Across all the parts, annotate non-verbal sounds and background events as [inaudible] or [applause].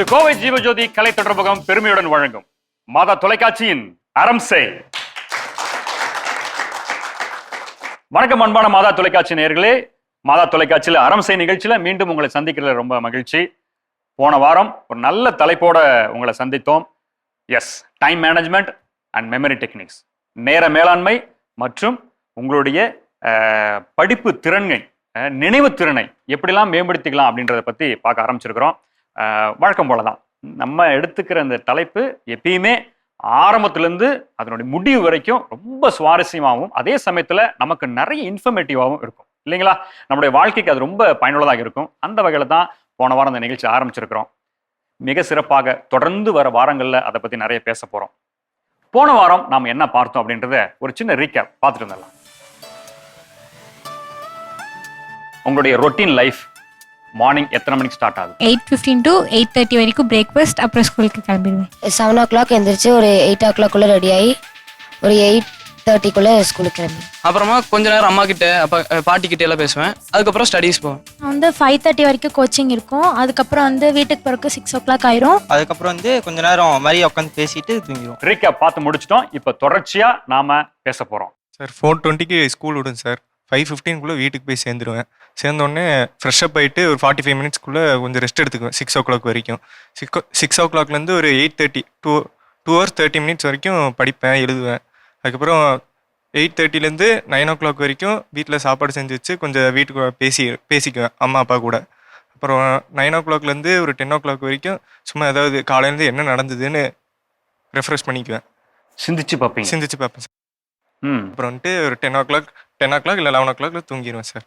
இது கோவை ஜீவஜோதி கலை தொடர்பகம் பெருமையுடன் வழங்கும் மாதா தொலைக்காட்சியின் அரம்சை வணக்கம் அன்பான மாதா தொலைக்காட்சி நேயர்களே. மாதா தொலைக்காட்சியில் அரம்சை நிகழ்ச்சியில மீண்டும் உங்களை சந்திக்கிறதுல ரொம்ப மகிழ்ச்சி. போன வாரம் ஒரு நல்ல தலைப்போட உங்களை சந்தித்தோம். Yes time management and memory techniques நேர மேலாண்மை மற்றும் உங்களுடைய படிப்பு திறன்கள் நினைவு திறனை எப்படிலாம் மேம்படுத்திக்கலாம் அப்படின்றத பற்றி பார்க்க ஆரம்பிச்சிருக்கிறோம். வழக்கம் போல தான் நம்ம எடுத்துக்கிற அந்த தலைப்பு எப்பயுமே ஆரம்பத்திலேருந்து அதனுடைய முடிவு வரைக்கும் ரொம்ப சுவாரஸ்யமாகவும் அதே சமயத்தில் நமக்கு நிறைய இன்ஃபர்மேட்டிவாகவும் இருக்கும். இல்லைங்களா? நம்முடைய வாழ்க்கைக்கு அது ரொம்ப பயனுள்ளதாக இருக்கும். அந்த வகையில் தான் போன வாரம் இந்த நிகழ்ச்சி ஆரம்பிச்சிருக்கிறோம். மிக சிறப்பாக தொடர்ந்து வர வாரங்களில் அதை பற்றி நிறைய பேச போகிறோம் போன வாரம் நாம் என்ன பார்த்தோம் அப்படின்றத ஒரு சின்ன ரீக்கேப் பார்த்துட்டு வந்துடலாம். உங்களுடைய ரொட்டீன் லைஃப் மார்னிங் எத்தனை மணிக்கு ஸ்டார்ட் ஆகுது? Eight fifteen to eight thirty வரைக்கும் பிரேக்ஃபாஸ்ட் அப்புறம் ஸ்கூலுக்கு கிளம்பிடுவேன். செவன் ஓ கிளாக் எந்திரிச்சு ஒரு எயிட் ஓ கிளாக்குள்ளே ரெடி ஆகி ஒரு எயிட் தேர்ட்டிக்குள்ளே ஸ்கூலுக்கு கிளம்பி அப்புறமா கொஞ்ச நேரம் அம்மா கிட்ட அப்பா பாட்டி கிட்ட எல்லாம் பேசுவேன். அதுக்கப்புறம் ஸ்டடீஸ் போவேன். நான் வந்து ஃபைவ் தேர்ட்டி வரைக்கும் கோச்சிங் இருக்கும். அதுக்கப்புறம் வந்து வீட்டுக்கு போகிறக்கு சிக்ஸ் ஓ கிளாக் ஆயிரும். அதுக்கப்புறம் வந்து கொஞ்ச நேரம் மாதிரி உட்காந்து பேசிட்டு தூங்கிடுவோம். ரீகேப் பார்த்து முடிச்சிட்டோம். இப்போ தொடர்ச்சியாக நாம பேச போகிறோம் சார் ஃபோர் டுவெண்ட்டிக்கு ஸ்கூல் விடும் சார். ஃபைவ் ஃபிஃப்டீன்குள்ளே வீட்டுக்கு போய் சேர்ந்துருவேன். சேர்ந்தோடனே ஃப்ரெஷ்அப் ஆகிட்டு ஒரு ஃபார்ட்டி ஃபைவ் மினிட்ஸ்க்குள்ளே கொஞ்சம் ரெஸ்ட் எடுத்துக்குவேன் சிக்ஸ் ஓ கிளாக் வரைக்கும் சிக்ஸ் சிக்ஸ் ஓ கிளாக்லேருந்து ஒரு eight thirty two two hours thirty minutes வரைக்கும் படிப்பேன் எழுதுவேன். அதுக்கப்புறம் எயிட் தேர்ட்டிலேருந்து நைன் ஓ கிளாக் வரைக்கும் வீட்டில் சாப்பாடு செஞ்சு வச்சு கொஞ்சம் வீட்டுக்கு பேசி பேசிக்குவேன் அம்மா அப்பா கூட. அப்புறம் நைன் ஓ கிளாக்லேருந்து ஒரு டென் ஓ கிளாக் வரைக்கும் சும்மா ஏதாவது காலையிலேருந்து என்ன நடந்ததுன்னு ரெஃப்ரெஷ் பண்ணிக்குவேன். சிந்திச்சு பார்ப்பீங்க. சிந்திச்சு பார்ப்பேன் அப்புறம் வந்துட்டு ஒரு ten o'clock ten o'clock இல்லை லெவன் ஓ கிளாக்ல தூங்கிடுவேன் சார்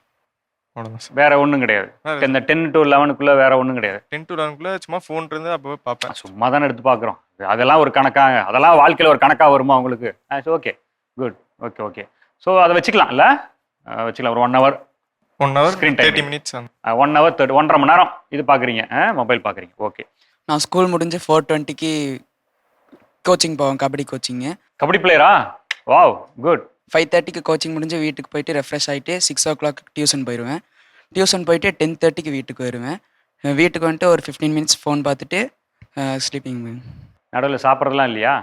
அவ்வளோதான் சார் வேற ஒன்றும் கிடையாது. இந்த டென் டு லெவனுக்குள்ள வேற ஒன்றும் கிடையாது. டென் டு லெவனுக்குள்ள சும்மா ஃபோன் இருந்து அப்போ பார்ப்பேன். சும்மா தானே எடுத்து பார்க்குறோம். அதெல்லாம் ஒரு கணக்காக அதெல்லாம் வாழ்க்கையில் ஒரு கணக்காக வருமா உங்களுக்கு? Okay good okay okay so அதை வச்சுக்கலாம் இல்லை? வச்சுக்கலாம். ஒரு one hour one hour Screen time. Thirty minutes one hour thirty ஒன்றரை மணி நேரம் இது பார்க்குறீங்க. மொபைல் பார்க்குறீங்க. ஓகே நான் ஸ்கூல் முடிஞ்சு ஃபோர் டுவெண்ட்டிக்கு கோச்சிங் போவேன் கபடி கோச்சிங்கு கபடி பிளேயரா வாவ் குட் ஃபைவ் தேர்ட்டிக்கு கோச்சிங் முடிஞ்சு வீட்டுக்கு போயிட்டு ரெஃப்ரெஷ் ஆகிட்டு சிக்ஸ் ஓ கிளாக் டியூஷன் போயிடுவேன் டியூஷன் போயிட்டு டென் தேர்ட்டிக்கு வீட்டுக்கு வருவேன். வீட்டுக்கு வந்துட்டு ஒரு ஃபிஃப்டீன் மினிட்ஸ் ஃபோன் பார்த்துட்டு ஸ்லீப்பிங் நடுவில் சாப்பிட்றதுலாம் இல்லையா?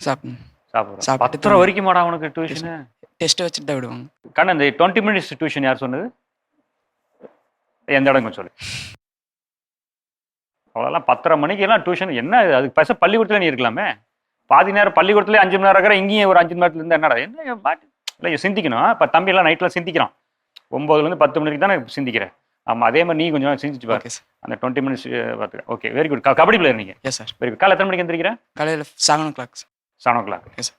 சாப்பிடும் சாப்பிட்றோம். சாப்பிட்டு பத்தரை வரைக்குமாடா உனக்கு டியூஷனு டெஸ்ட்டு வச்சுட்டு தான் விடுவாங்க. கண்ணு இந்த டுவெண்ட்டி மினிட்ஸ் டியூஷன் யார் சொன்னது? எந்த இடம் கொஞ்சம் சொல்லு. அவ்வளோலாம் பத்தரை மணிக்கு எல்லாம் டியூஷன் என்ன? அதுக்கு பசங்க பள்ளிக்கூடத்துல நீ இருக்கலாமே. பாதி நேரம் பள்ளிக்கூடத்துல அஞ்சு மணி நேரம் இருக்கிற இங்கேயும் ஒரு அஞ்சு மணி நேரத்துல இருந்து என்னடா? என்ன பாட்டு இல்லை சிந்திக்கணும். இப்போ தம்பியெல்லாம் நைட்டில் சிந்திக்கிறான். ஒம்போதுலேருந்து பத்து மணிக்கு தானே சிந்திக்கிறேன். ஆமாம் அதே மாதிரி நீ கொஞ்சம் சிந்திச்சு பாரு. அந்த டுவெண்ட்டி மினிட்ஸ் பார்த்துக்க okay very good kabaddi player நீங்கள் எஸ் சார் வெரி குட் காலை எத்தனை மணிக்கு எந்திரிக்கிற? காலையில் seven o'clock seven o'clock.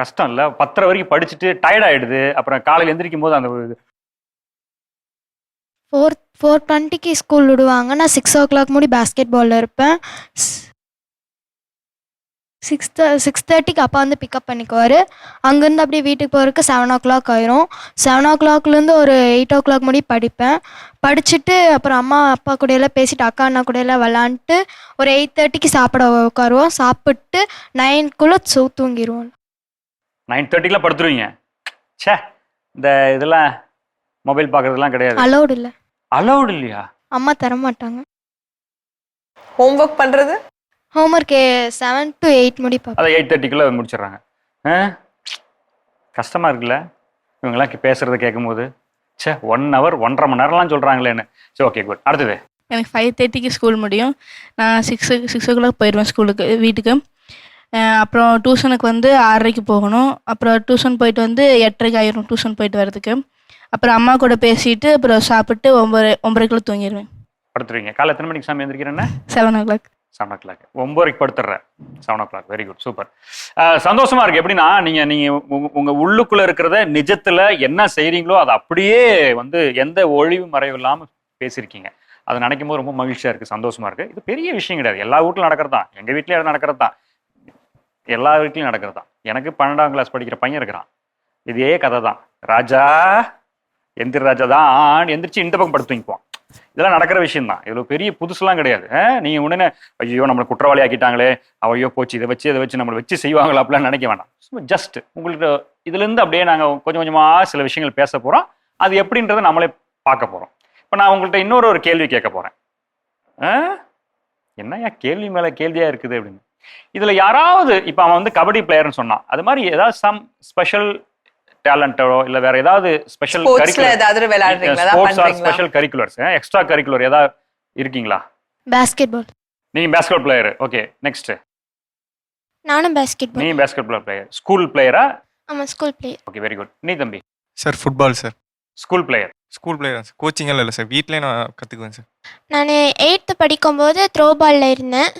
கஷ்டம் இல்லை. பத்தரை வரைக்கும் படிச்சுட்டு டயர்ட் ஆயிடுது. அப்புறம் காலையில் எந்திரிக்கும் போது அந்த இது. ஃபோர் ஃபோர் டுவெண்ட்டிக்கு ஸ்கூல் விடுவாங்க. நான் சிக்ஸ் ஓ கிளாக் முடி பேஸ்கெட் பாலில் இருப்பேன். சிக்ஸ் சிக்ஸ் தேர்ட்டிக்கு அப்பா வந்து பிக்கப் பண்ணிக்குவார். அங்கேருந்து அப்படியே வீட்டுக்கு போகிறதுக்கு செவன் ஓ கிளாக் ஆயிரும் செவன் ஓ கிளாக்லேருந்து ஒரு எயிட் ஓ கிளாக் முடி படிப்பேன். படிச்சுட்டு அப்புறம் அம்மா அப்பா கூட எல்லாம் பேசிட்டு அக்கா அண்ணா கூட எல்லாம் விளாண்டுட்டு ஒரு எயிட் தேர்ட்டிக்கு சாப்பிட உட்காருவோம். சாப்பிட்டு நைன்குள்ளே சூ தூங்கிடுவோம் நைன் தேர்ட்டிக்கெலாம் படுத்துருவீங்க. ச்சே இந்த இதெல்லாம் மொபைல் பார்க்கறதுலாம் கிடையாது. அலௌடு இல்லை. அலௌடு இல்லையா? அம்மா தர மாட்டாங்க ஹோம்ஒர்க் பண்றது ஹோம்ஒர்க் செவன் டு எயிட் முடி அதை எயிட் தேர்ட்டிக்குள்ளே முடிச்சிடுறாங்க. ஆ? கஷ்டமாக இருக்குல்ல? இவங்கெல்லாம் பேசுறத கேட்கும்போது ச்சே ஒன் ஹவர் ஒன்றரை மணி நேரம்லாம் சொல்கிறாங்களேன்னு சரி ஓகே குட் அடுத்தது. எனக்கு ஃபைவ் தேர்ட்டிக்கு ஸ்கூல் முடியும். நான் சிக்ஸ் சிக்ஸ் ஓ கிளாக் போயிடுவேன் ஸ்கூலுக்கு வீட்டுக்கு. அப்புறம் டியூஷனுக்கு வந்து ஆறரைக்கு போகணும். அப்புறம் டியூஷன் போயிட்டு வந்து எட்டரைக்கு ஆயிரும் டியூஷன் போயிட்டு வரதுக்கு அப்புறம் அம்மா கூட பேசிட்டு அப்புறம் சாப்பிட்டு ஒம்பது ஒம்பரைக்குள்ள தூங்கிடுவேன். படுத்துருவீங்க. காலை எத்தனை மணிக்கு சாமி எந்திரிக்கிறேன்னா? Seven o'clock seven o'clock ஒம்பதுக்கு படுத்துடுறேன். Seven o'clock very good super சந்தோஷமா இருக்கு. எப்படின்னா நீங்க நீங்க உங்க- உள்ளுக்குள்ள இருக்கிறத நிஜத்துல என்ன செய்றீங்களோ அதை அப்படியே வந்து எந்த ஒழிவு மறைவு இல்லாம பேசியிருக்கீங்க அதை நினைக்கும் போது ரொம்ப மகிழ்ச்சியா இருக்கு சந்தோஷமா இருக்கு. இது பெரிய விஷயம் கிடையாது. எல்லா வீட்டிலும் நடக்கிறது தான் எங்க வீட்லயும் நடக்கிறது தான் எல்லா வீட்லயும் நடக்கிறது தான் எனக்கு பன்னெண்டாம் கிளாஸ் படிக்கிற பையன் இருக்கிறான். இதே கதை தான் ராஜா எந்திர ராஜா தான். எந்திரிச்சு இந்த பக்கம் படுத்து தூங்கிக்குவான். இதெல்லாம் நடக்கிற விஷயம் தான் இவ்வளவு பெரிய புதுசுலாம் கிடையாது. நீங்கள் உடனே ஐயோ நம்மளை குற்றவாளி ஆக்கிட்டாங்களே ஐயோ போச்சு இதை வச்சு இதை வச்சு நம்மளை வச்சு செய்வாங்களா அப்படிலாம் நினைக்க வேண்டாம் சும்மா ஜஸ்ட் உங்களுக்கு இதுல இருந்து அப்படியே நாங்க கொஞ்சம் கொஞ்சமா சில விஷயங்கள் பேச போகிறோம் அது எப்படின்றத நம்மளே பார்க்க போறோம். இப்போ நான் உங்கள்கிட்ட இன்னொரு ஒரு கேள்வி கேட்க போறேன். என்னையா என்னய்யா கேள்வி மேல கேள்வியா இருக்குது அப்படின்னு. இதுல யாராவது இப்ப அவன் வந்து கபடி பிளேயர்னு சொன்னான். அது மாதிரி ஏதாவது சம் ஸ்பெஷல் டேலண்டோ இல்ல வேற ஏதாவது ஸ்பெஷல் பண்றீங்களா? ஸ்பெஷல் கரிக்குலர்ஸ் எக்ஸ்ட்ரா கரிக்குலர் ஏதாவது இருக்கீங்களா? பேஸ்கெட் பால் நீங்க பேஸ்கெட் பிளேயர் ஓகே நெக்ஸ்ட் நானும் பேஸ்கெட் நீ பேஸ்கெட் பால் பிளேயர் ஸ்கூல் பிளேயரா ஆமாம் school player okay very good நீ தம்பி? Sir football sir school player school player sir coaching எல்லாம் இல்லை சார் வீட்டிலே நான் கற்றுக்குவேன் சார் நான் எயித்து படிக்கும்போது த்ரோ பாலில் இருந்தேன்.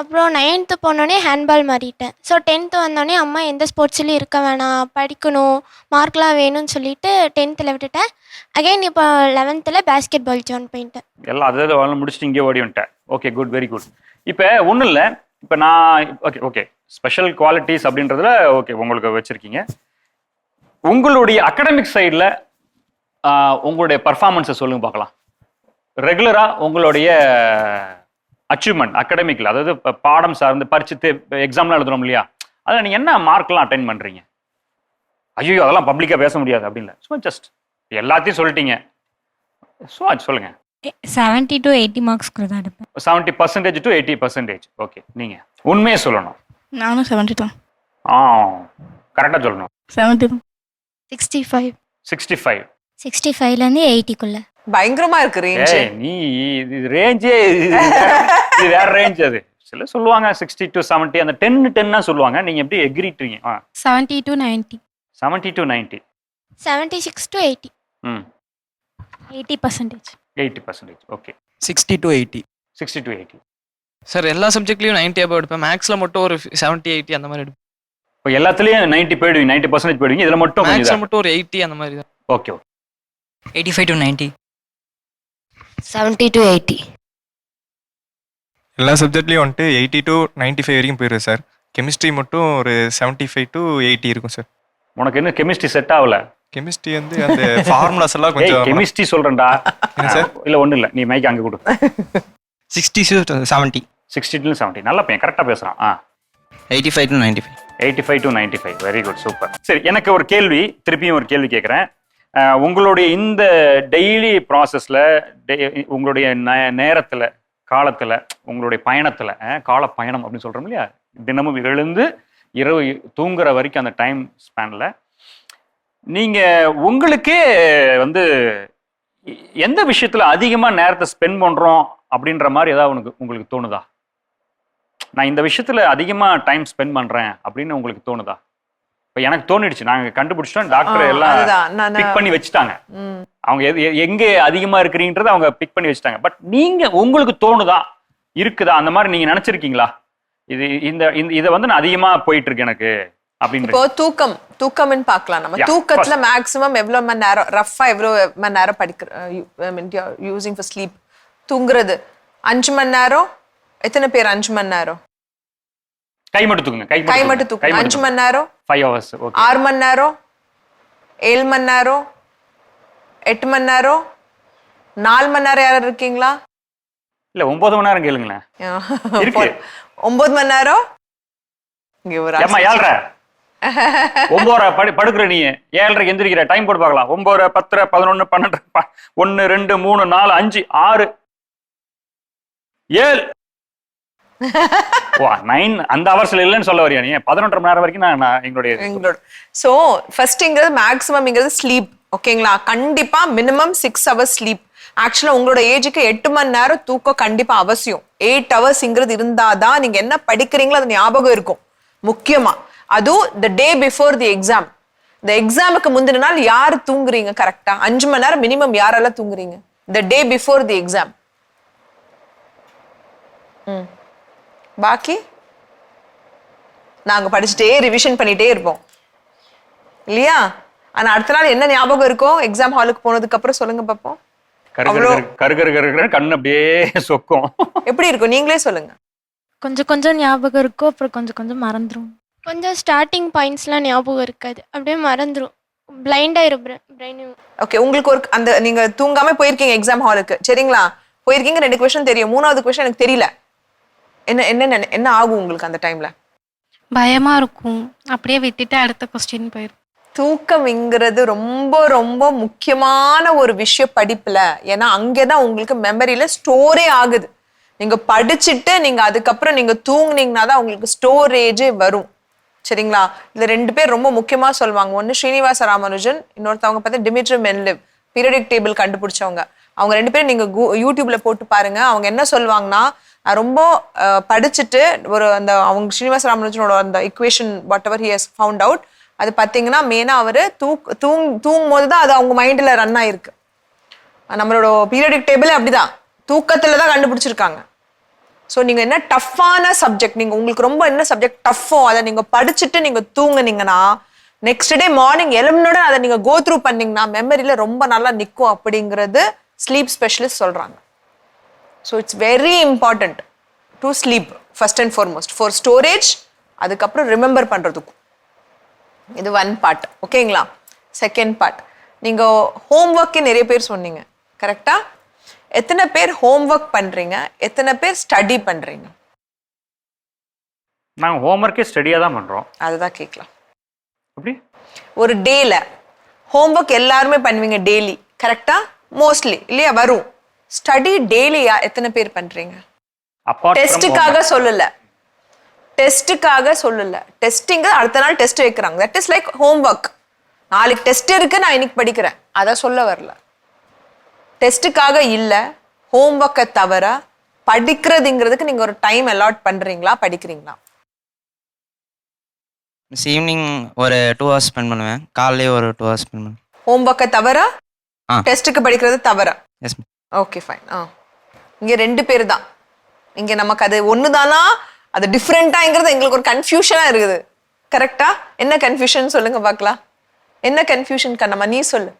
அப்புறம் நைன்த்து போனோடனே ஹேண்ட்பால் மாறிட்டேன். ஸோ டென்த்து வந்தோடனே அம்மா எந்த ஸ்போர்ட்ஸ்லையும் இருக்க வேணாம் படிக்கணும் மார்க்லாம் வேணும்னு சொல்லிட்டு டென்த்தில் விட்டுட்டேன். அகைன் இப்போ லெவன்த்தில் பேஸ்கெட் பால் ஜாயின் பண்ணிட்டேன். எல்லாம் அதாவது அவளை முடிச்சுட்டு இங்கே ஓடி வந்துட்டேன். ஓகே குட் வெரி குட் இப்போ ஒன்றும் இல்லை. இப்போ நான் ஓகே ஓகே ஸ்பெஷல் குவாலிட்டிஸ் அப்படின்றதுல ஓகே உங்களுக்கு வச்சுருக்கீங்க. உங்களுடைய அகடமிக் சைடில் உங்களுடைய பர்ஃபார்மன்ஸை சொல்லுங்க பார்க்கலாம். ரெகுலராக உங்களுடைய அச்சீவ்மெண்ட் அகடமிக்கில் அதாவது இப்ப பாடம் சார்ந்து பரிச்சுட்டு எக்ஸாம்லாம் எழுதுறோம் இல்லையா? அதில் நீங்கள் என்ன மார்க்லாம் அட்டைன் பண்ணுறீங்க ஐயோ அதெல்லாம் பப்ளிக்காக பேச முடியாது அப்படின்னு சும்மா ஜஸ்ட் எல்லாத்தையும் சொல்லிட்டீங்க. சும்மா சொல்லுங்கள் செவன்ட்டி டு எயிட்டி மார்க்ஸ்க்குள்ள தான் எடுப்பேன். Seventy percentage to eighty percentage okay நீங்க உண்மையே சொல்லணும். நானும் செவன்ட்டி தான். ஆ கரெக்டாக சொல்லணும். Seventy sixty five sixty five sixty ஃபைவ்லேருந்து எயிட்டிக்குள்ளே பயங்கரமா இருக்கு ரேஞ்ச் நீ இது ரேஞ்சே இது வேற ரேஞ்ச் அது. சில சொல்லுவாங்க சிக்ஸ்டி டு செவன்ட்டி அந்த டென் டென்னா சொல்லுவாங்க. நீங்க எப்படி எக்ரிட்றீங்க ஆ. Seventy to ninety seventy to ninety seventy six to eighty ம். Eighty percentage eighty percentage okay sixty to eighty sixty to eighty sir எல்லா சப்ஜெக்ட்லையும் நைன்ட்டி அபவ் எடுப்பேன். மேக்ஸில் மட்டும் ஒரு செவன்ட்டி எயிட்டி அந்த மாதிரி எடுப்பேன். இப்போ எல்லாத்துலேயும் நைன்ட்டி போயிடுவீங்க நைன்ட்டி பர்சன்டேஜ் போயிடுவீங்க இதில் மட்டும் மேக்ஸில் மட்டும் ஒரு எயிட்டி அந்த மாதிரி தான். Okay okay eighty five to 90. Seventy to eighty எல்லா சப்ஜெக்ட்லேயும் வந்துட்டு எயிட்டி டு நைன்ட்டி ஃபைவ் வரைக்கும் போயிடுது சார். கெமிஸ்ட்ரி மட்டும் ஒரு செவன்ட்டி ஃபைவ் டு எயிட்டி இருக்கும் சார். உனக்கு என்ன கெமிஸ்ட்ரி செட் ஆகல? கெமிஸ்ட்ரி வந்து அந்த ஃபார்முலாஸ் எல்லாம் [laughs] கொஞ்சம் கெமிஸ்ட்ரி சொல்றேன்டா. சார்? [laughs] இல்ல ஒண்ணு இல்ல. நீ மைக் அங்க கொடு. சிக்ஸ்டி செவன்ட்டி 60 டு 70 நல்ல பையன் கரெக்டா பேசுறான். ஆ. Eighty five to ninety five 85 five to ninety five very good super சரி எனக்கு ஒரு கேள்வி திருப்பியும் ஒரு கேள்வி கேட்குறேன் உங்களுடைய இந்த டெய்லி ப்ராசஸில் உங்களுடைய நே- நேரத்தில் காலத்தில் உங்களுடைய பயணத்தில் கால பயணம் அப்படின்னு சொல்கிறோம் இல்லையா? தினமும் எழுந்து இரவு தூங்குற வரைக்கும் அந்த டைம் ஸ்பேனில் நீங்கள் உங்களுக்கே வந்து எந்த விஷயத்தில் அதிகமாக நேரத்தை ஸ்பெண்ட் பண்ணுறோம் அப்படின்ற மாதிரி ஏதாவது உனக்கு உங்களுக்கு தோணுதா? நான் இந்த விஷயத்தில் அதிகமாக டைம் ஸ்பெண்ட் பண்ணுறேன் அப்படின்னு உங்களுக்கு தோணுதா? இப்ப எனக்கு தோணிடுச்சு. நாங்க கண்டுபிடிச்சிட்டோம் டாக்டர் எல்லாம் பிக் பண்ணி வச்சுட்டாங்க. அவங்க எங்க அதிகமா இருக்கிறீங்கன்றத அவங்க பிக் பண்ணி வச்சுட்டாங்க. பட் நீங்க உங்களுக்கு தோணுதா? இருக்குதா? அந்த மாதிரி நீங்க நினைச்சிருக்கீங்களா? இது இந்த இதை வந்து நான் அதிகமா போயிட்டு இருக்கு எனக்கு இப்போ தூக்கம் தூக்கம்னு பார்க்கலாம் நம்ம. தூக்கத்துல மேக்ஸிமம் எவ்வளவு மணி நேரம் ரஃபா எவ்வளவு மணி நேரம் படிக்கிற யூசிங் ஃபார் ஸ்லீப் தூங்குறது. அஞ்சு மணி நேரம்? எத்தனை பேர் அஞ்சு மணி நேரம்? கை மட்டும் தூக்குங்க கை கை மட்டும் தூக்கம் அஞ்சு மணி நேரம் ஃபைவ் ஹவர்ஸ் ஓகே ஆறு மணி நேரம் ஏழு மணி நேரம் எட்டு மணி நேரம் நாலு மணி நேரம் யாரும் இருக்கீங்களா? இல்ல ஒன்பது மணி நேரம் கேளுங்களேன். இருக்கு. ஒன்பது மணி நேரம்? இங்க ஒரு ஏம்மா ஏழ்ற ஒன்போரை படு படுக்கிற நீ. ஏழரைக்கு எந்திரிக்கிற டைம் போட்டு பார்க்கலாம். ஒன்போரை பத்தரை பதினொன்னு பன்னெண்டு ஒன்னு ரெண்டு மூணு நாலு அஞ்சு ஆறு ஏழு. ஓ நைன் அந்த அவர்ஸ்ல இல்லைன்னு சொல்ல வரியா நீ? பதினொன்றரை மணி நேரம் வரைக்கும் நான் எங்களுடைய எங்களோட ஸோ ஃபர்ஸ்ட்ங்கிறது மேக்ஸிமம்ங்கிறது ஸ்லீப் ஓகேங்களா கண்டிப்பா மினிமம் சிக்ஸ் ஹவர்ஸ் ஸ்லீப் ஆக்சுவலாக உங்களோட ஏஜுக்கு எட்டு மணி நேரம் தூக்கம் கண்டிப்பா அவசியம். எயிட் ஹவர்ஸ்ங்கிறது இருந்தாதான் நீங்க என்ன படிக்கிறீங்களோ அது ஞாபகம் இருக்கும். முக்கியமா. அதுவும் த டே பிஃபோர் தி எக்ஸாம் இந்த எக்ஸாமுக்கு முந்தின நாள் யார் தூங்குறீங்க கரெக்டா அஞ்சு மணி நேரம் மினிமம் யாரெல்லாம் தூங்குறீங்க? த டே பிஃபோர் தி எக்ஸாம் ம். பாக்கி? நாங்க படிச்சுட்டே ரிவிஷன் பண்ணிட்டே இருப்போம். இல்லையா? ஆனா அடுத்த நாள் என்ன ஞாபகம் இருக்கும் எக்ஸாம் ஹாலுக்கு போனதுக்கு அப்புறம் சொல்லுங்க பாப்போம். கருகரு அவ்வளோ- கருகரு கருகரு கண்ணு அப்படியே சொக்கும். எப்படி இருக்கும்? நீங்களே சொல்லுங்க. கொஞ்சம் கொஞ்சம் ஞாபகம் இருக்கும் அப்புறம் கொஞ்சம் கொஞ்சம் மறந்துடும் கொஞ்சம் ஸ்டார்டிங் பாயிண்ட்ஸ்லாம் ஞாபகம் இருக்காது. அப்படியே மறந்துடும் பிளைண்ட் ஆயிரும் பிரெயின் ஓகே உங்களுக்கு ஒரு அந்த நீங்க தூங்காம போயிருக்கீங்க எக்ஸாம் ஹாலுக்கு சரிங்களா? போயிருக்கீங்க ரெண்டு கொஸ்டின் தெரியும். மூணாவது கொஸ்டின் எனக்கு தெரியல. என்ன என்ன என்ன ஆகும் உங்களுக்கு அந்த டைம்ல பயமா இருக்கும். அப்படியே விட்டுட்டு அடுத்த கொஸ்டின் போயிடும் தூக்கம்ங்கிறது ரொம்ப ரொம்ப முக்கியமான ஒரு விஷயம் படிப்புல. ஏன்னா அங்கதான் உங்களுக்கு மெமரியில ஸ்டோரே ஆகுது. நீங்க படிச்சுட்டு நீங்க அதுக்கப்புறம் நீங்க தூங்குனீங்கன்னா தான் உங்களுக்கு ஸ்டோரேஜே வரும். சரிங்களா? இதுல ரெண்டு பேர் ரொம்ப முக்கியமா சொல்லுவாங்க. ஒன்னு ஸ்ரீனிவாச ராமானுஜன் இன்னொருத்தவங்க பார்த்தா டிமிட்ரி மென்லிவ் பீரியடிக் டேபிள் கண்டுபிடிச்சவங்க. அவங்க ரெண்டு பேரும் நீங்க யூடியூப்ல போட்டு பாருங்க. அவங்க என்ன சொல்லுவாங்கன்னா நான் ரொம்ப படிச்சுட்டு ஒரு அந்த அவங்க ஸ்ரீனிவாச ராமனுஜனோட அந்த equation whatever he has found out அது பார்த்தீங்கன்னா மெயினாக அவர் தூக் தூங் தூங்கும் போது தான் அது அவங்க மைண்டில் ரன் ஆயிருக்கு. நம்மளோட பீரியடிக் டேபிள் அப்படிதான். தூக்கத்தில் தான் கண்டுபிடிச்சிருக்காங்க. ஸோ நீங்கள் என்ன டஃப்பான சப்ஜெக்ட் நீங்கள் உங்களுக்கு ரொம்ப என்ன சப்ஜெக்ட் டஃப்போ அதை நீங்கள் படிச்சுட்டு நீங்கள் தூங்குனீங்கன்னா நெக்ஸ்ட் டே மார்னிங் எழும்பினோட அதை நீங்கள் கோ த்ரூ பண்ணிங்கன்னா மெமரியில் ரொம்ப நல்லா நிற்கும் அப்படிங்கிறது ஸ்லீப் ஸ்பெஷலிஸ்ட் சொல்கிறாங்க so it's very important to sleep first and foremost for storage அதுக்கப்புறம் ரிமெம்பர் பண்றதுக்கும். இது ஒன் பார்ட் ஓகேங்களா செகண்ட் பார்ட் நீங்க ஹோம்ஒர்க்கே நிறைய பேர் சொன்னீங்க. கரெக்டா எத்தனை பேர் ஹோம்ஒர்க் பண்றீங்க? எத்தனை பேர் ஸ்டடி பண்றீங்க? நாங்க ஹோம்ஒர்க்கே ஸ்டடியா தான் பண்றோம். அதுதான் கேட்கலாம் எப்படி ஒரு டேல ஹோம்ஒர்க் எல்லாருமே பண்ணுவீங்க டெய்லி கரெக்டா மோஸ்ட்லி இல்லையா? வரும். ஸ்டடி டெய்லியா எத்தனை பேர் பண்றீங்க? டெஸ்ட்டுக்காக சொல்லல. டெஸ்ட்டுக்காக சொல்லல. டெஸ்டிங் அடுத்த நாள் டெஸ்ட் வைக்கிறாங்க. தட் இஸ் லைக் ஹோம்ஒர்க் நாளைக்கு டெஸ்ட் இருக்கு நான் இன்னைக்கு படிக்கிறேன். அதை சொல்ல வரல. டெஸ்ட்டுக்காக இல்ல. ஹோம்ஒர்க்கை தவிர படிக்கிறதுங்கிறதுக்கு நீங்க ஒரு டைம் அலாட் பண்றீங்களா? படிக்கிறீங்களா? மிஸ் ஈவினிங் ஒரு டூ ஹவர்ஸ் ஸ்பெண்ட் பண்ணுவேன். காலையிலே ஒரு டூ ஹவர்ஸ் ஸ்பெண்ட் பண்ணுவேன். ஹோம்ஒர்க்கை தவிர ஆ. டெஸ்ட்டுக்கு படிக்கிறது தவிர. எஸ் ஓகே ஃபைன் ஆ. இங்க ரெண்டு பேர் தான். இங்க நமக்கு அது ஒண்ணுதானா அது டிஃப்ரெண்டாங்கிறது எங்களுக்கு ஒரு கன்ஃபியூஷனா இருக்குது. கரெக்டா என்ன கன்ஃபியூஷன் சொல்லுங்க பார்க்கலாம். என்ன கன்ஃபியூஷன் கண்ணம்மா? நீ சொல்லு.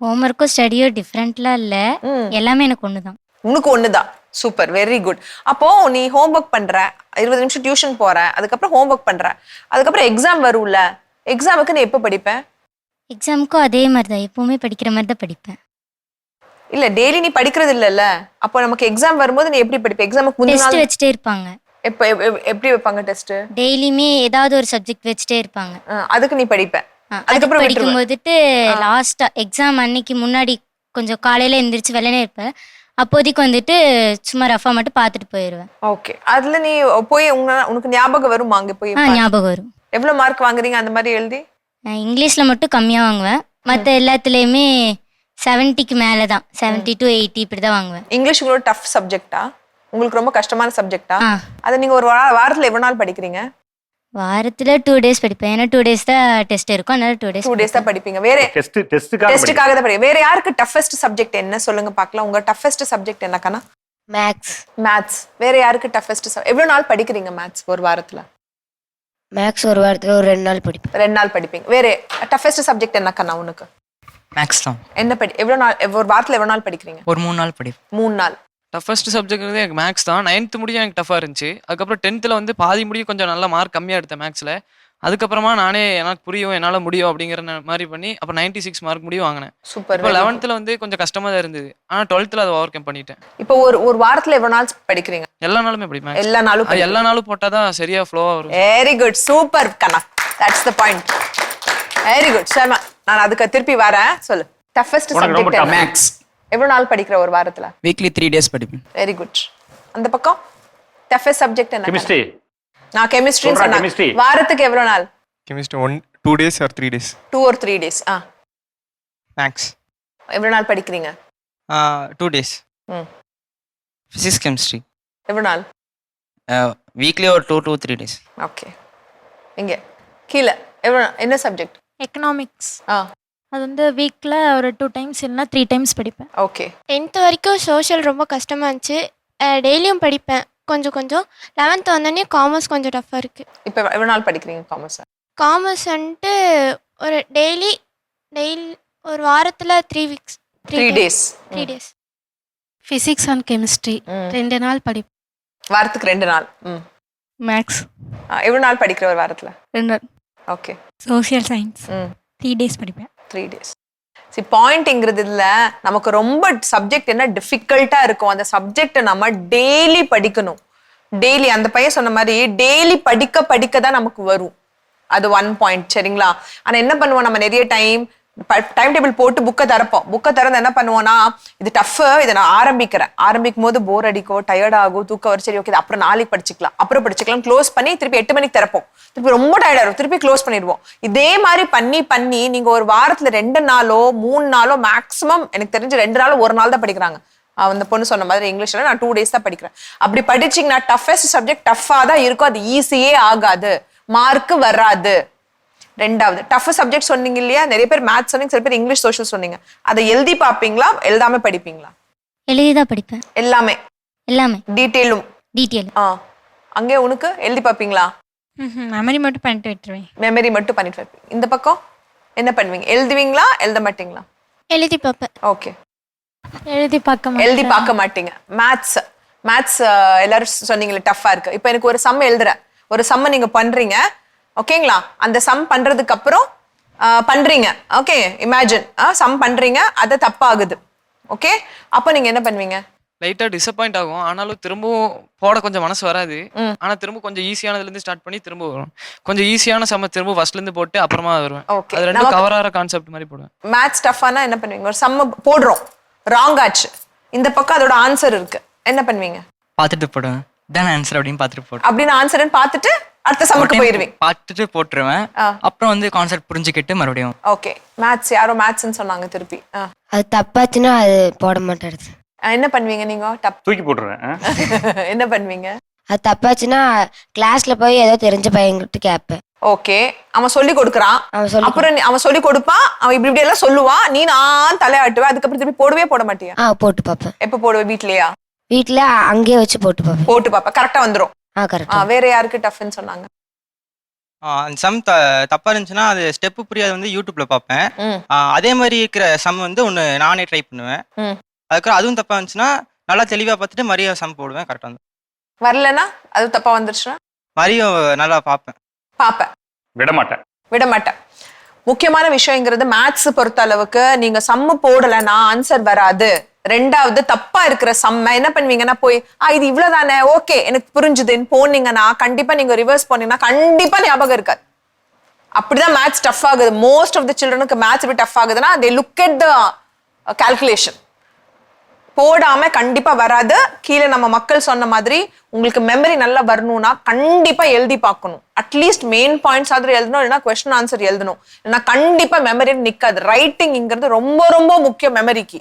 ஹோம்ஒர்க்கும் ஸ்டடியும் டிஃப்ரெண்ட்லாம் இல்லை. எல்லாமே எனக்கு ஒன்று தான். உனக்கு ஒண்ணுதான் சூப்பர் வெரி குட் அப்போ நீ ஹோம்ஒர்க் பண்ற இருபது நிமிஷம் டியூஷன் போற அதுக்கப்புறம் ஹோம்ஒர்க் பண்ற. அதுக்கப்புறம் எக்ஸாம் வரும்ல. எக்ஸாமுக்கு நீ எப்போ படிப்ப? எக்ஸாமுக்கும் அதே மாதிரி தான் எப்பவுமே படிக்கிற மாதிரி தான் படிப்பேன். இல்ல டெய்லி நீ படிக்கிறது இல்லைல்ல? அப்போ நமக்கு எக்ஸாம் வரும்போது நீ எப்படி படிப்ப? எக்ஸாமுக்கு முந்தின டெஸ்ட் நாள் வச்சுட்டே இருப்பாங்க. எப்போ எப்- எப்- எப்படி வைப்பாங்க டெஸ்ட் டெய்லியுமே ஏதாவது ஒரு சப்ஜெக்ட் வச்சுட்டே இருப்பாங்க. அதுக்கு நீ படிப்ப. ஆ, அது அதுக்கப்புறம் படிக்கும் விட்டுருவ. போதுட்டு லாஸ்டா எக்ஸாம் அன்னைக்கு முன்னாடி கொஞ்சம் காலையில எந்திரிச்சு வெள்ளனே இருப்பேன் அப்போதைக்கு வந்துட்டு சும்மா ரஃபா மட்டும் பார்த்துட்டு போயிடுவேன் ஓகே அதுல நீ போய் உங்க உனக்கு ஞாபகம் வருமா அங்க போய் ஆ ஞாபகம் வரும். எவ்வளவு மார்க் வாங்குறீங்க அந்த மாதிரி எழுதி? நான் இங்கிலீஷ்ல மட்டும் கம்மியா வாங்குவேன். மற்ற எல்லாத்துலேயுமே செவன்ட்டிக்கு மேலே தான் செவன்ட்டி டு எயிட்டி இப்படி தான் வாங்குவேன். இங்கிலீஷ் உங்களோட டஃப் சப்ஜெக்டா உங்களுக்கு ரொம்ப கஷ்டமான சப்ஜெக்டா ஆ. அதை நீங்க ஒரு வார- வாரத்துல எவ்வளவு நாள் படிக்கிறீங்க? வாரத்துல டூ டேஸ் படிப்பேன். ஏன்னா டூ டேஸ் தான் டெஸ்ட் இருக்கும். அதனால டூ டேஸ் டூ டேஸ் தான் படிப்பீங்க. வேற டெஸ்ட் டெஸ்ட்டுக்காக டெஸ்ட்டுக்காக தான் படிப்பீங்க. வேற யாருக்கு டஃபஸ்ட் சப்ஜெக்ட் என்ன? சொல்லுங்க பார்க்கலாம். உங்க டஃபஸ்ட் சப்ஜெக்ட் என்ன கண்ணா? மேக்ஸ் மேத்ஸ் வேற யாருக்கு டஃபஸ்ட் எவ்வளவு நாள் படிக்கிறீங்க மேத்ஸ் ஒரு வாரத்துல? மேக்ஸ் ஒரு வாரத்தில் ஒரு ரெண்டு நாள் படிப்பேன். ரெண்டு நாள் படிப்பீங்க. வேற டஃபஸ்ட் சப்ஜெக்ட் என்ன கண்ணா உனக்கு? மேக்ஸ் தான் என்ன படி எவ்வளவு நாள் ஒரு வாரத்துல எவ்வளவு நாள் படிக்கிறீங்க? ஒரு மூணு நாள் படிப்பேன். மூணு நாள். டஃபஸ்ட் சப்ஜெக்ட் எனக்கு மேக்ஸ் தான். நைன்த் முடியும் எனக்கு டஃபாக இருந்துச்சு. அதுக்கப்புறம் டென்த்தில் வந்து பாதி முடியும் கொஞ்சம் நல்ல மார்க் கம்மியாக எடுத்தேன் மேக்ஸில் அதுக்கப்புறமா நானே எனக்கு புரியும் என்னால் முடியும் அப்படிங்கிற மாதிரி பண்ணி அப்புறம் நைன்டி சிக்ஸ் மார்க் முடியும் வாங்கினேன். சூப்பர். இப்போ லெவன்த்தில் வந்து கொஞ்சம் கஷ்டமாக தான் இருந்தது. ஆனால் டுவெல்த்தில் அதை ஓவர் கம் பண்ணிட்டேன். இப்போ ஒரு ஒரு வாரத்துல எவ்வளவு நாள் படிக்கிறீங்க? எல்லா நாளுமே மேக்ஸ் எல்லா நாளும் எல்லா நாளும் போட்டால் தான் சரியாக ஃப்ளோவாக வரும். Very good super Kanna. That's the point very good செம நான் அதுக்கு திருப்பி வரேன். சொல்லு. Toughest subject. மேக்ஸ் எவ்வளவு நாள் படிக்கிற ஒரு வாரத்துல? வீக்லி த்ரீ டேஸ் படிப்பேன். வெரி குட் அந்த பக்கம்? டஃபஸ்ட் சப்ஜெக்ட் என்ன? கெமிஸ்ட்ரி நான் கெமிஸ்ட்ரி சொல்றா, சொன்னேன். வாரத்துக்கு எவ்வளவு நாள்? Chemistry one two days or three days two ஒரு த்ரீ டேஸ் ஆ. மேக்ஸ் எவ்வளவு நாள் படிக்கிறீங்க? டூ டேஸ் ம். ஃபிசிக்ஸ் கெமிஸ்ட்ரி எவ்வளவு நாள்? வீக்லி ஒரு two two three days okay இங்க. கீழே. எவ்வளவு என்ன சப்ஜெக்ட் எக்கனாமிக்ஸ் ஆ. அது வந்து வீக்கில் ஒரு டூ டைம்ஸ் இல்லைனா த்ரீ டைம்ஸ் படிப்பேன். ஓகே. டென்த்து வரைக்கும் சோஷியல் ரொம்ப கஷ்டமாக இருந்துச்சு. டெய்லியும் படிப்பேன். கொஞ்சம் கொஞ்சம். லெவன்த்து வந்தோடனே காமர்ஸ் கொஞ்சம் டஃப்பாக இருக்குது இப்போ எவ்வளவு நாள் படிக்கிறீங்க காமர்ஸ் காமர்ஸ் வந்துட்டு ஒரு டெய்லி டெய்லி ஒரு வாரத்தில் three weeks three days three days physics and chemistry ரெண்டு நாள் படிப்பேன் வாரத்துக்கு ரெண்டு நாள். ம். மேக்ஸ் ஆ, எவ்வளவு நாள் படிக்கிற ஒரு வாரத்துல? ரெண்டு நாள். Okay social science three days படிப்பேன் த்ரீ டேஸ் சி பாயிண்ட்ங்கிறது இல்ல நமக்கு ரொம்ப சப்ஜெக்ட் என்ன டிஃபிகல்ட்டா இருக்கும் அந்த சப்ஜெக்டை நம்ம டெய்லி படிக்கணும் டெய்லி அந்த பையன் சொன்ன மாதிரி டெய்லி படிக்க படிக்க தான் நமக்கு வரும் அது ஒன் பாயிண்ட் சரிங்களா ஆனா என்ன பண்ணுவோம் நம்ம நிறைய டைம் டைம் டேபிள் போட்டு புக்கை திறப்போம். புக்கை திறந்து என்ன பண்ணுவோம்னா இது டஃப் இதை நான் ஆரம்பிக்கிறேன். ஆரம்பிக்கும் போது போர் அடிக்கும் டயர்ட் ஆகும் தூக்கம் வர சரி ஓகே அப்புறம் நாளைக்கு படிச்சுக்கலாம். அப்புறம் படிச்சுக்கலாம். க்ளோஸ் பண்ணி திருப்பி எட்டு மணிக்கு திறப்போம். திருப்பி ரொம்ப டயர்ட் ஆகும் திருப்பி க்ளோஸ் பண்ணிடுவோம். இதே மாதிரி பண்ணி பண்ணி நீங்க ஒரு வாரத்துல ரெண்டு நாளோ மூணு நாளோ மேக்ஸிமம் எனக்கு தெரிஞ்சு ரெண்டு நாளோ ஒரு நாள் தான் படிக்கிறாங்க. அந்த பொண்ணு சொன்ன மாதிரி இங்கிலீஷ்ல நான் டூ டேஸ் தான் படிக்கிறேன். அப்படி படிச்சீங்கன்னா டஃபஸ்ட் சப்ஜெக்ட் டஃபா தான் இருக்கும். அது ஈஸியே ஆகாது. மார்க் வராது. ரெண்டாவது. டஃப் சப்ஜெக்ட் சொன்னீங்க இல்லையா? நிறைய பேர் மேத்ஸ் சொன்னீங்க சில பேர் இங்கிலீஷ் சோஷியல் சொன்னீங்க. அதை எழுதி பார்ப்பீங்களா? எழுதாம படிப்பீங்களா? எழுதி தான் படிப்பேன். எல்லாமே? எல்லாமே. டீட்டெயிலும் டீட்டெயில் ஆ. அங்கே உனக்கு எழுதி பார்ப்பீங்களா? மெமரி மட்டும் பண்ணிட்டு விட்டுருவேன். மெமரி மட்டும் பண்ணிட்டு வைப்பீங்க இந்த பக்கம் என்ன பண்ணுவீங்க? எழுதுவீங்களா? எழுத மாட்டீங்களா? எழுதி பார்ப்பேன். ஓகே எழுதி பார்க்க எழுதி பார்க்க மாட்டீங்க. மேத்ஸ் மேத்ஸ் எல்லாரும் சொன்னீங்களே டஃப்பா இருக்கு. இப்போ எனக்கு ஒரு சம் எழுதுறேன். ஒரு சம்ம நீங்க பண்றீங்க. ஓகேங்களா? அந்த சம் பண்றதுக்கு அப்புறம் பண்றீங்க. ஓகே இமேஜின் சம் பண்றீங்க அது தப்பாகுது. ஓகே? அப்போ நீங்க என்ன பண்ணுவீங்க? லைட்டாக டிசப்பாயிண்ட் ஆகும். ஆனாலும் திரும்பவும் போட கொஞ்சம் மனசு வராது. ம். ஆனா திரும்ப கொஞ்சம் ஈஸியானதுலேருந்து ஸ்டார்ட் பண்ணி திரும்ப வரும். கொஞ்சம் ஈஸியான சம திரும்ப ஃபர்ஸ்ட்ல இருந்து போட்டு அப்புறமா வருவேன். ஓகே அது ரெண்டும் கவர் ஆகிற கான்செப்ட் மாதிரி போடுவேன். மேத்ஸ் டஃப்பானா என்ன பண்ணுவீங்க? ஒரு சம்ம போடுறோம். ராங் ஆச்சு. இந்த பக்கம் அதோட ஆன்சர் இருக்கு. என்ன பண்ணுவீங்க? பார்த்துட்டு போடுவேன். இதான் ஆன்சர் அப்படின்னு பார்த்துட்டு போடுவேன். அப்படின்னு ஆன்சர்னு பார்த்துட்டு அடுத்த சம்முக்கு போயிருவீங்க பார்த்துட்டு போட்டுருவேன். அப்புறம் வந்து கான்செப்ட் புரிஞ்சுக்கிட்டு மறுபடியும். ஓகே மேத்ஸ் யாரோ மேத்ஸ்ன்னு சொன்னாங்க திருப்பி. அது தப்பாச்சுன்னா அது போட மாட்டேறது என்ன பண்ணுவீங்க நீங்க? டப் தூக்கி போட்டுருவேன்? [laughs] என்ன பண்ணுவீங்க? அது தப்பாச்சுன்னா கிளாஸ்ல போய் ஏதோ தெரிஞ்ச பையன்கிட்ட கேட்பேன். ஓகே அவன் சொல்லி கொடுக்குறான். அப்புறம் நீ- அவன் சொல்லி கொடுப்பான். அவன் இப்படி இப்படி எல்லாம் சொல்லுவான் நீ நான் தலையாட்டுவேன் அதுக்கப்புறம் திருப்பி போடவே போட மாட்டியா? ஆ போட்டு பார்ப்பேன். எப்ப போடுவ? வீட்லயா? வீட்டில் அங்கேயே வச்சு போட்டு பார்ப்பேன். போட்டு பாப்ப கரெக்டா வந்துரும். வேற யாருக்கு டஃப்னு சொன்னாங்க? அந்த சம் த தப்பாக இருந்துச்சுன்னா அது ஸ்டெப்பு புரியாத வந்து யூடியூப்ல பார்ப்பேன். அதே மாதிரி இருக்கிற சம் வந்து ஒன்று நானே ட்ரை பண்ணுவேன். அதுக்கப்புறம் அதுவும் தப்பாக இருந்துச்சுன்னா நல்லா தெளிவாக பார்த்துட்டு மறுபடியும் சம் போடுவேன் கரெக்டாக வந்து வரலனா அது தப்பா வந்துருச்சுன்னா? மறுபடியும் நல்லா பார்ப்பேன். பாப்பேன் விட மாட்டேன் விட மாட்டேன் முக்கியமான விஷயங்கிறது மேத்ஸ் பொறுத்த அளவுக்கு நீங்க சம்மு போடலைன்னா ஆன்சர் வராது. ரெண்டாவது தப்பா இருக்கிற சம்ம என்ன பண்ணுவீங்கன்னா போய் ஆ இது இவ்வளவுதானே? ஓகே எனக்கு புரிஞ்சுதுன்னு போனீங்கன்னா கண்டிப்பா நீங்க ரிவர்ஸ் போனீங்கன்னா கண்டிப்பா ஞாபகம் இருக்காது. அப்படிதான் மேத்ஸ் டஃப் ஆகுது. மோஸ்ட் ஆஃப் த சில்ட்ரனுக்கு மேத்ஸ் இப்படி டஃப் ஆகுதுன்னா they look at the calculation போடாம கண்டிப்பா வராது. கீழே நம்ம மக்கள் சொன்ன மாதிரி உங்களுக்கு மெமரி நல்லா வரணும்னா கண்டிப்பா எழுதி பார்க்கணும். அட்லீஸ்ட் மெயின் பாயிண்ட்ஸ் ஆதரவு எழுதணும் இல்லைன்னா கொஸ்டின் ஆன்சர் எழுதணும். இல்லைன்னா கண்டிப்பா மெமரி நிக்காது. ரைட்டிங்ங்கிறது ரொம்ப ரொம்ப முக்கியம் மெமரிக்கு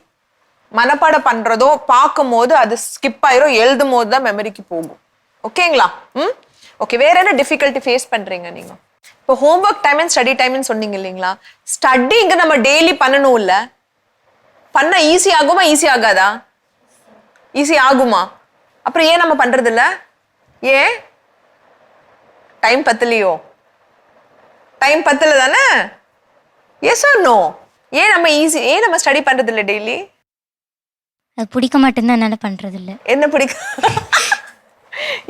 மனப்பாடம் பண்றதோ பார்க்கும் போது அது ஸ்கிப் ஆயிரும் எழுதும் போது தான் மெமரிக்கு போகும். ஓகேங்களா ம்? ஓகே வேற என்ன டிஃபிகல்ட்டி ஃபேஸ் பண்றீங்க நீங்க? இப்போ ஹோம்ஒர்க் டைம் அண்ட் ஸ்டடி டைம்னு சொன்னீங்க இல்லைங்களா? ஸ்டடிங்க நம்ம டெய்லி பண்ணணும் இல்லை பண்ண ஈஸி ஆகுமா? ஈஸி ஆகாதா? ஈஸி ஆகுமா? அப்புறம் ஏன் நம்ம பண்றது இல்ல ஏன் டைம் பத்தலையோ? டைம் பத்தல தானே எஸ் ஆர் நோ ஏன் நம்ம ஈஸி ஏன் நம்ம ஸ்டடி பண்றது இல்ல டெய்லி அது பிடிக்க மாட்டேன்னு என்னால் பண்ணுறது இல்லை என்ன பிடிக்க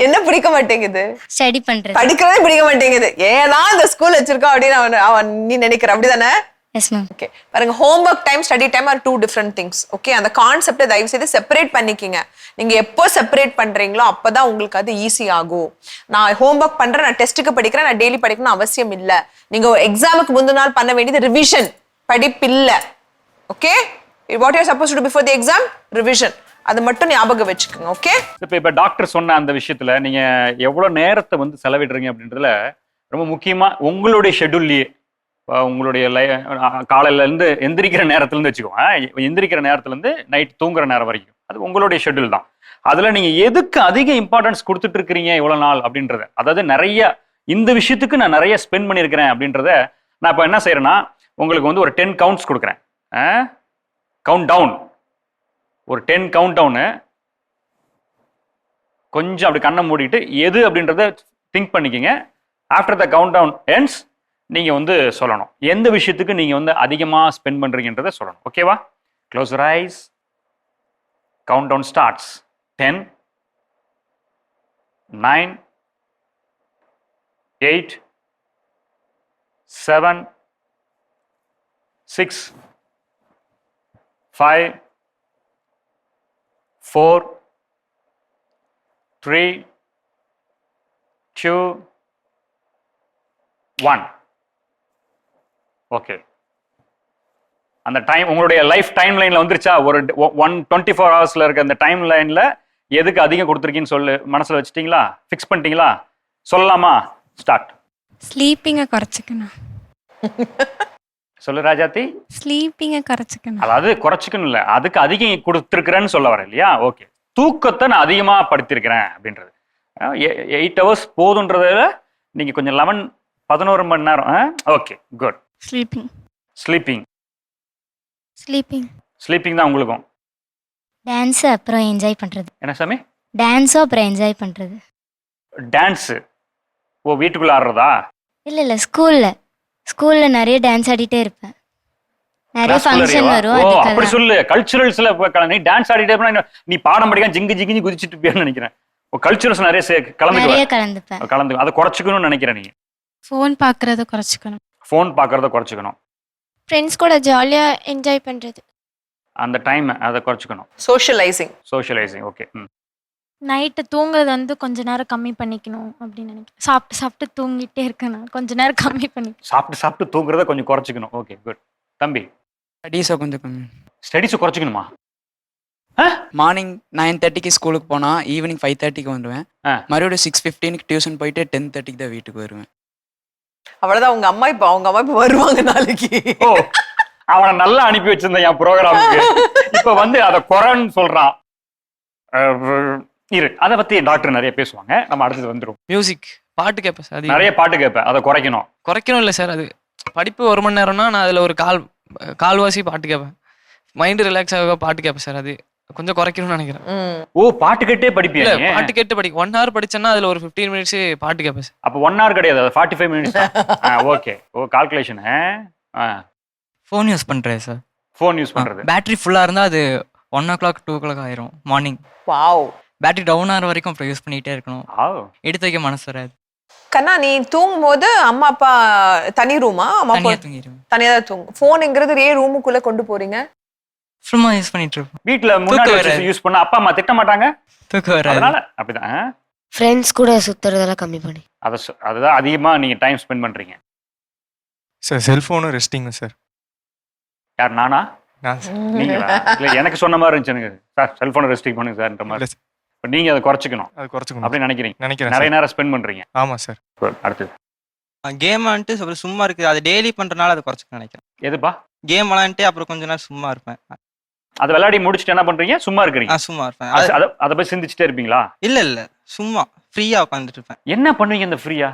என்ன பிடிக்க மாட்டேங்குது? ஸ்டடி பண்ணுறது படிக்கிறதே பிடிக்க மாட்டேங்குது. ஏதான் இந்த ஸ்கூல் வச்சிருக்கோம் அப்படின்னு அவன் அவன் நீ நினைக்கிற? அப்படிதானே? எஸ் மேம் ஓகே பாருங்க homework time study time are two different things okay அந்த கான்செப்டை தயவு செய்து செப்பரேட் பண்ணிக்கிங்க. நீங்க எப்போ செப்பரேட் பண்றீங்களோ அப்பதான் உங்களுக்கு அது ஈஸி ஆகும். நான் ஹோம்ஒர்க் பண்றேன் நான் டெஸ்ட்டுக்கு படிக்கிறேன் நான் டெய்லி படிக்கணும் அவசியம் இல்ல. நீங்க எக்ஸாமுக்கு முந்தின நாள் பண்ண வேண்டியது ரிவிஷன் படிப்பு இல்ல. Okay what you're suppose to before the exam revision அது மட்டும் ஞாபகம் வச்சுக்கோங்க ஓகே இப்போ இப்போ டாக்டர் சொன்ன அந்த விஷயத்துல நீங்க எவ்வளவு நேரத்தை வந்து செலவிடுறீங்க அப்படின்றதுல ரொம்ப முக்கியமா உங்களுடைய ஷெட்யூல்லையே உங்களுடைய லை காலையிலேருந்து எந்திரிக்கிற நேரத்துலேருந்து வச்சுக்கோங்க. எந்திரிக்கிற நேரத்துலேருந்து நைட் தூங்குற நேரம் வரைக்கும். அது உங்களுடைய ஷெட்யூல் தான். அதில் நீங்கள் எதுக்கு அதிக இம்பார்ட்டன்ஸ் கொடுத்துட்டு இருக்கிறீங்க இவ்வளோ நாள் அப்படின்றத? அதாவது நிறைய இந்த விஷயத்துக்கு நான் நிறைய ஸ்பெண்ட் பண்ணியிருக்கிறேன் அப்படின்றத நான் இப்போ என்ன செய்கிறேன்னா உங்களுக்கு வந்து ஒரு டென் கவுண்ட்ஸ் கொடுக்குறேன். கவுண்ட் டவுன் ஒரு டென் கவுண்ட் டவுனு கொஞ்சம் அப்படி கண்ணை மூடிட்டு எது அப்படின்றத திங்க் பண்ணிக்கிங்க. After the count down ends நீங்கள் வந்து சொல்லணும். எந்த விஷயத்துக்கு நீங்கள் வந்து அதிகமாக ஸ்பெண்ட் பண்ணுறீங்கன்றத சொல்லணும். ஓகேவா close eyes count down starts ten nine eight seven six five four three two one Okay. அந்த டைம் உங்களுடைய லைஃப் டைம் லைன்ல வந்துருச்சா? ஒரு ஒன் டுவெண்ட்டி ஃபோர் ஹவர்ஸ்ல இருக்க அந்த டைம் லைன்ல எதுக்கு அதிகம் கொடுத்துருக்கீன்னு சொல்லு மனசுல வச்சுட்டீங்களா? ஃபிக்ஸ் பண்ணிட்டீங்களா? சொல்லலாமா? ஸ்டார்ட் ஸ்லீப்பிங்கை குறைச்சிக்கணும். சொல்லு ராஜாத்தி. ஸ்லீப்பிங்கை குறைச்சிக்கணும். அதாவது குறைச்சிக்கணும் இல்ல அதுக்கு அதிகம் கொடுத்துருக்கிறேன்னு சொல்ல வரேன் இல்லையா? ஓகே தூக்கத்தை நான் அதிகமா படுத்திருக்கிறேன் அப்படின்றது. எயிட் ஹவர்ஸ் போதுன்றத நீங்க கொஞ்சம் லெவன் பதினோரு மணி நேரம் okay good sleeping sleeping sleeping sleeping தான் உங்களுக்கும். டான்ஸு அப்புறம் என்ஜாய் பண்ணுறது என்ன சாமி? டான்ஸும் அப்புறம் என்ஜாய் பண்ணுறது டான்ஸு ஓ வீட்டுக்குள்ள ஆடுறதா? இல்லை இல்லை ஸ்கூலில் ஸ்கூலில் நிறைய டான்ஸ் ஆடிட்டே இருப்பேன். நிறைய? ஃபங்க்ஷன் வரும் ஓ அப்படி சொல்லு. கல்ச்சுரல்ஸ்ல நீ டான்ஸ் ஆடிட்டே போனா நீ பாடம் படிக்காம ஜிங்கு ஜிங்கி குதிச்சிட்டு இருப்பியான்னு நினைக்கிறேன். ஓ கல்ச்சுரல்ஸ் நிறைய சே- நிறைய கலந்துப்பேன். கலந்து அதை குறைச்சிக்கணும்னு நினைக்கிறேன் நீ? ஃபோன் பார்க்குறத குறைச்சிக்கணும். ஃபோன் பார்க்கறத குறைச்சிக்கணும். ஃப்ரெண்ட்ஸ் கூட ஜாலியாக என்ஜாய் பண்ணுறது அந்த டைம் அதை குறைச்சிக்கணும். சோஷியலைசிங் சோஷியலைசிங் ஓகே ம். நைட்டு தூங்குறது வந்து கொஞ்ச நேரம் கம்மி பண்ணிக்கணும் அப்படின்னு நினைக்கிறேன். சாப்பிட்டு சாப்பிட்டு தூங்கிட்டே இருக்கணும் கொஞ்ச நேரம் கம்மி பண்ணி. சாப்பிட்டு சாப்பிட்டு தூங்குறத கொஞ்சம் குறைச்சிக்கணும். ஓகே குட் தம்பி. ஸ்டடீஸை கொஞ்சம் கம்மி ஸ்டடீஸை குறைச்சிக்கணுமா மார்னிங் நைன் தேர்ட்டிக்கு ஸ்கூலுக்கு போனால் ஈவினிங் ஃபைவ் தேர்ட்டிக்கு வந்துடுவேன் ஆ. மறுபடியும் சிக்ஸ் ஃபிஃப்டீனுக்கு டியூஷன் போயிட்டு டென் தேர்ட்டிக்கு தான் வீட்டுக்கு வருவேன். அவ்வளவுதான் உங்க அம்மா இப்ப அவங்க அம்மா இப்ப வருவாங்க நாளைக்கு. ஓ அவனை நல்லா அனுப்பி வச்சிருந்தேன் என் ப்ரோக்ராமுக்கு. இப்ப வந்து அதை குறைன்னு சொல்றான். இரு அதை பத்தி டாக்டர் நிறைய பேசுவாங்க. நம்ம அடுத்தது வந்துரும் மியூசிக் பாட்டு கேட்பேன் சார் அது நிறைய பாட்டு கேட்பேன். அதை குறைக்கணும். குறைக்கணும் இல்லை சார் அது படிப்பு ஒரு மணி நேரம்னா நான் அதில் ஒரு கால் கால்வாசி பாட்டு கேட்பேன். மைண்டு ரிலாக்ஸ் ஆக பாட்டு கேட்பேன் சார் அது. கொஞ்சம் குறைக்கணும்னு நினைக்கிறேன். ஓ பாட்டு கேட்டே படிப்பியா இல்லை நீ? பாட்டு கேட்டு படிக்க ஒன் ஹவர் படிச்சேன்னா அதில் ஒரு ஃபிஃப்டீன் மினிட்ஸ் பாட்டு கேட்பேன் அப்ப ஒன் ஹவர் கிடையாது forty five minutes okay oh calculation phone use பண்ணுறேன் சார் ஃபோன் யூஸ் பண்றது. பேட்டரி ஃபுல்லாக இருந்தால் அது one o'clock two o'clock ஆயிரும் மார்னிங் வாவ் பேட்டரி டவுன் ஆகிற வரைக்கும் அப்புறம் யூஸ் பண்ணிகிட்டே இருக்கணும். ஆ எடுத்து வைக்க மனசு வராது. கண்ணா நீ தூங்கும் போது அம்மா அப்பா தனி ரூமா அம்மா அப்பா தனியாக தூங்கிடுவேன் தனியா தான் தூங்கும் போனுங்கிறது ஏன் ரூமுக்குள்ள கொண்டு போறீங்க? சும்மா யூஸ் பண்ணிட்டு இருப்போம். வீட்ல முன்னாடி. யூஸ் பண்ண அப்பா அம்மா திட்ட மாட்டாங்க? தூக்கம் வராது. அதனால அப்படிதான்? ஃப்ரெண்ட்ஸ் கூட சுத்துறதெல்லாம் கம்மி பண்ணி. அதை அதுதான் அதிகமா நீங்க டைம் ஸ்பெண்ட் பண்றீங்க. சார் செல்ஃபோனும் ரெஸ்டிங்கும் சார். யார் நானா? நான் நீங்களா? இல்ல எனக்கு சொன்ன மாதிரி இருந்துச்சு எனக்கு சார் செல்போனை ரெஸ்ட்ரிக்ட் பண்ணுங்க சார்ன்ற மாதிரி. இப்ப நீங்க அதை குறைச்சிக்கணும். அது குறைச்சிக்கணும். அப்படின்னு நினைக்கிறீங்க. நினைக்கிறேன் நிறைய நேரம் ஸ்பெண்ட் பண்றீங்க. ஆமாம் சார். அடுத்தது. கேம் வந்துட்டு சும்மா இருக்குது அது டெய்லி பண்றதுனால அதை குறைச்சிக்க நினைக்கிறேன். எதுப்பா? கேம் விளாண்டுட்டு அப்புறம் கொஞ்ச நேரம் சும்மா இருப்பேன். அதை விளையாடி முடிச்சுட்டு என்ன பண்றீங்க? சும்மா இருக்கிறீங்க. சும்மா இருப்பேன். அது- அது- போய் சிந்திச்சுட்டே இருப்பீங்களா? இல்ல இல்ல. சும்மா. ஃப்ரீயா உட்காந்துட்டு இருப்பேன். என்ன பண்ணுவீங்க இந்த ஃப்ரீயா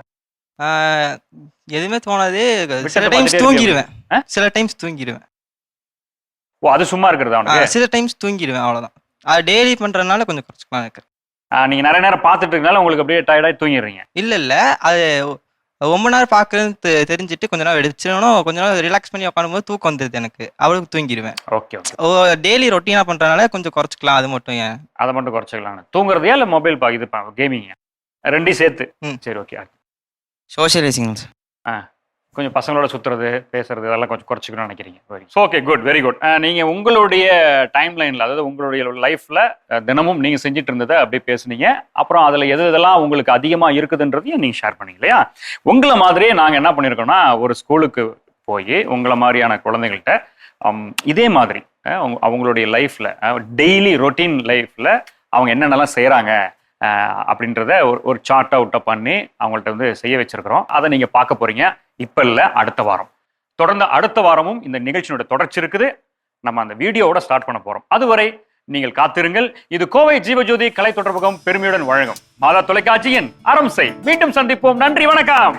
எதுவுமே தோணாது. சில டைம்ஸ் தூங்கிடுவேன்? சில டைம்ஸ் தூங்கிடுவேன் ஓ அது சும்மா இருக்கிறதா அவனுக்கு சில டைம்ஸ் தூங்கிடுவேன் அவ்வளவுதான். அது டெய்லி பண்றதுனால கொஞ்சம் குறைச்சிக்கலாம் இருக்கிறேன் ஆ, நீங்க நிறைய நேரம் பார்த்துட்டு இருக்கனால உங்களுக்கு அப்படியே டயர்டாகி தூங்கிடுறீங்க. இல்ல இல்ல. அது ரொம்ப நேரம் பார்க்கறதுன்னு தெ- தெரிஞ்சுட்டு கொஞ்ச நேரம் வச்சிடணும் கொஞ்ச நேரம் ரிலாக்ஸ் பண்ணி உட்காரும்போது தூக்கம் வந்துடுது எனக்கு. அவளுக்கு தூங்கிடுவேன் ஓகே ஓகே. டெய்லி ரொட்டீனா பண்றதுனால கொஞ்சம் குறைச்சிக்கலாம் அது மட்டும் ஏன்? அதை மட்டும் குறைச்சிக்கலாம். தூங்குறதையா இல்ல மொபைல் பா இது கேமிங் ரெண்டையும் சேர்த்து. ம். சரி ஓகே சோஷியலைசிங் கொஞ்சம் பசங்களோட சுற்றுறது பேசுறது இதெல்லாம் கொஞ்சம் குறைச்சிக்கணும்னு நினைக்கிறீங்க. Very okay good very good நீங்க உங்களுடைய டைம் லைன்ல அதாவது உங்களுடைய லைஃப்ல தினமும் நீங்க செஞ்சுட்டு இருந்ததை அப்படியே பேசுனீங்க. அப்புறம் அதுல எது இதெல்லாம் உங்களுக்கு அதிகமா இருக்குதுன்றதையும் நீங்க ஷேர் பண்ணீங்க இல்லையா? உங்களை மாதிரியே நாங்க என்ன பண்ணியிருக்கோம்னா ஒரு ஸ்கூலுக்கு போய் உங்களை மாதிரியான குழந்தைகள்கிட்ட இதே மாதிரி அவங்களுடைய லைஃப்ல டெய்லி ரொட்டீன் லைஃப்ல அவங்க என்னென்னலாம் செய்கிறாங்க அப்படின்றத ஒரு ஒரு சார்ட் அவுட்டை பண்ணி அவங்கள்ட்ட வந்து செய்ய வச்சிருக்கிறோம். அதை நீங்க பார்க்க போறீங்க. இப்ப இல்ல அடுத்த வாரம். தொடர்ந்து அடுத்த வாரமும் இந்த நிகழ்ச்சியோட தொடர்ச்சி இருக்குது. நம்ம அந்த வீடியோவோட ஸ்டார்ட் பண்ண போறோம். அதுவரை நீங்கள் காத்திருங்கள். இது கோவை ஜீவஜோதி கலை தொடர்பகம். பெருமையுடன் வழங்கும் மாதா தொலைக்காட்சியின் அறம் செய். மீண்டும் சந்திப்போம். நன்றி வணக்கம்.